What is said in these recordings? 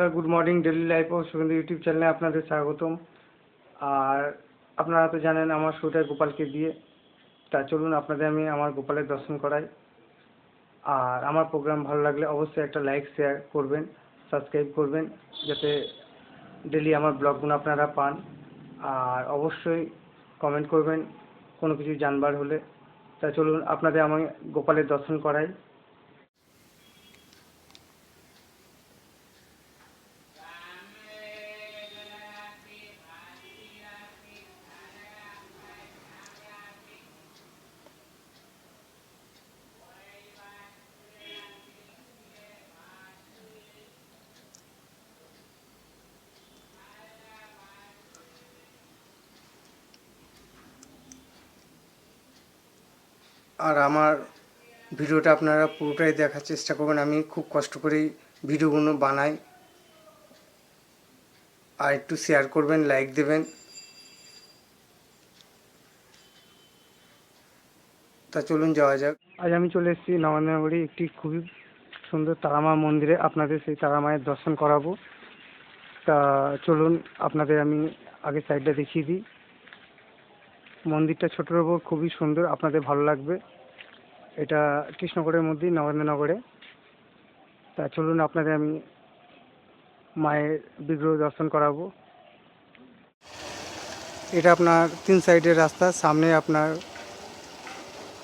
বন্ধুরা good morning daily life ও সুগন্ধি ইউটিউব চ্যানেলে আপনাদের স্বাগতম। আর আপনারা তো জানেন, আমার শুরুটা গোপালকে দিয়ে। তা চলুন, আপনাদের আমি আমার গোপালের দর্শন করাই। আর আমার প্রোগ্রাম ভালো লাগলে অবশ্যই একটা লাইক শেয়ার করবেন সাবস্ক্রাইব করবেন, যাতে ডেলি আমার ব্লগগুলো আপনারা পান। আর অবশ্যই কমেন্ট করবেন, কোনো কিছু জানবার হলে। তা চলুন, আপনাদের আমি গোপালের দর্শন করাই। আর আমার ভিডিওটা আপনারা পুরোটাই দেখার চেষ্টা করবেন। আমি খুব কষ্ট করেই ভিডিওগুলো বানাই। আর একটু শেয়ার করবেন লাইক দেবেন। তা চলুন যাওয়া যাক। আজ আমি চলে এসেছি নবান্নগরী একটি খুবই সুন্দর তারামা মন্দিরে। আপনাদের সেই তারামায়ের দর্শন করাবো। তা চলুন, আপনাদের আমি আগে সাইডটা দেখিয়ে দিই। মন্দিরটা ছোটোর ওপর খুবই সুন্দর, আপনাদের ভালো লাগবে। এটা কৃষ্ণগড়ের মধ্যেই, নগেন্দ্রনগরে। তা চলুন, আপনাদের আমি মায়ের বিগ্রহ দর্শন করাবো। এটা আপনার তিন সাইডের রাস্তা, সামনে আপনার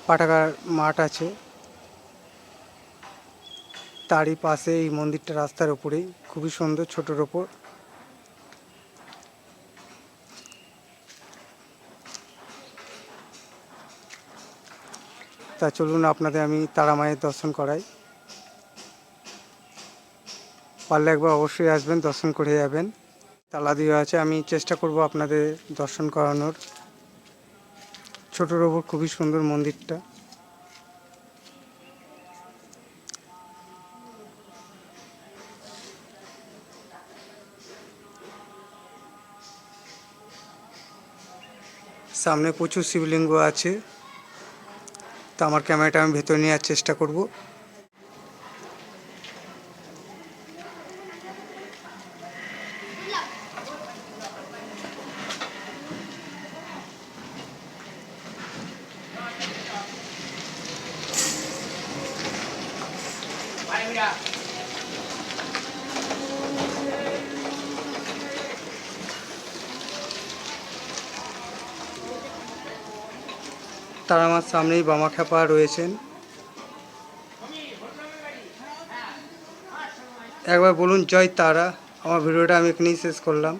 পাটাকার মাঠ আছে। তারই পাশে এই মন্দিরটা রাস্তার ওপরেই খুবই সুন্দর, ছোটোর ওপর তা চলুন আপনাদের আমি তারা মায়ের দর্শন করাই। পারলে একবার অবশ্যই আসবেন, দর্শন করে যাবেন। তালা দেওয়া আছে, আমি চেষ্টা করব আপনাদের দর্শন করানোর। ছোটোর ওপর খুবই সুন্দর মন্দিরটা। সামনে প্রচুর শিবলিঙ্গ আছে। তো আমার ক্যামেরাটা আমি ভেতরে নেওয়ার চেষ্টা করব। তারা আমার সামনেই বামা খেপা রয়েছেন। একবার বলুন, জয় তারা। আমার ভিডিওটা আমি এখানেই শেষ করলাম।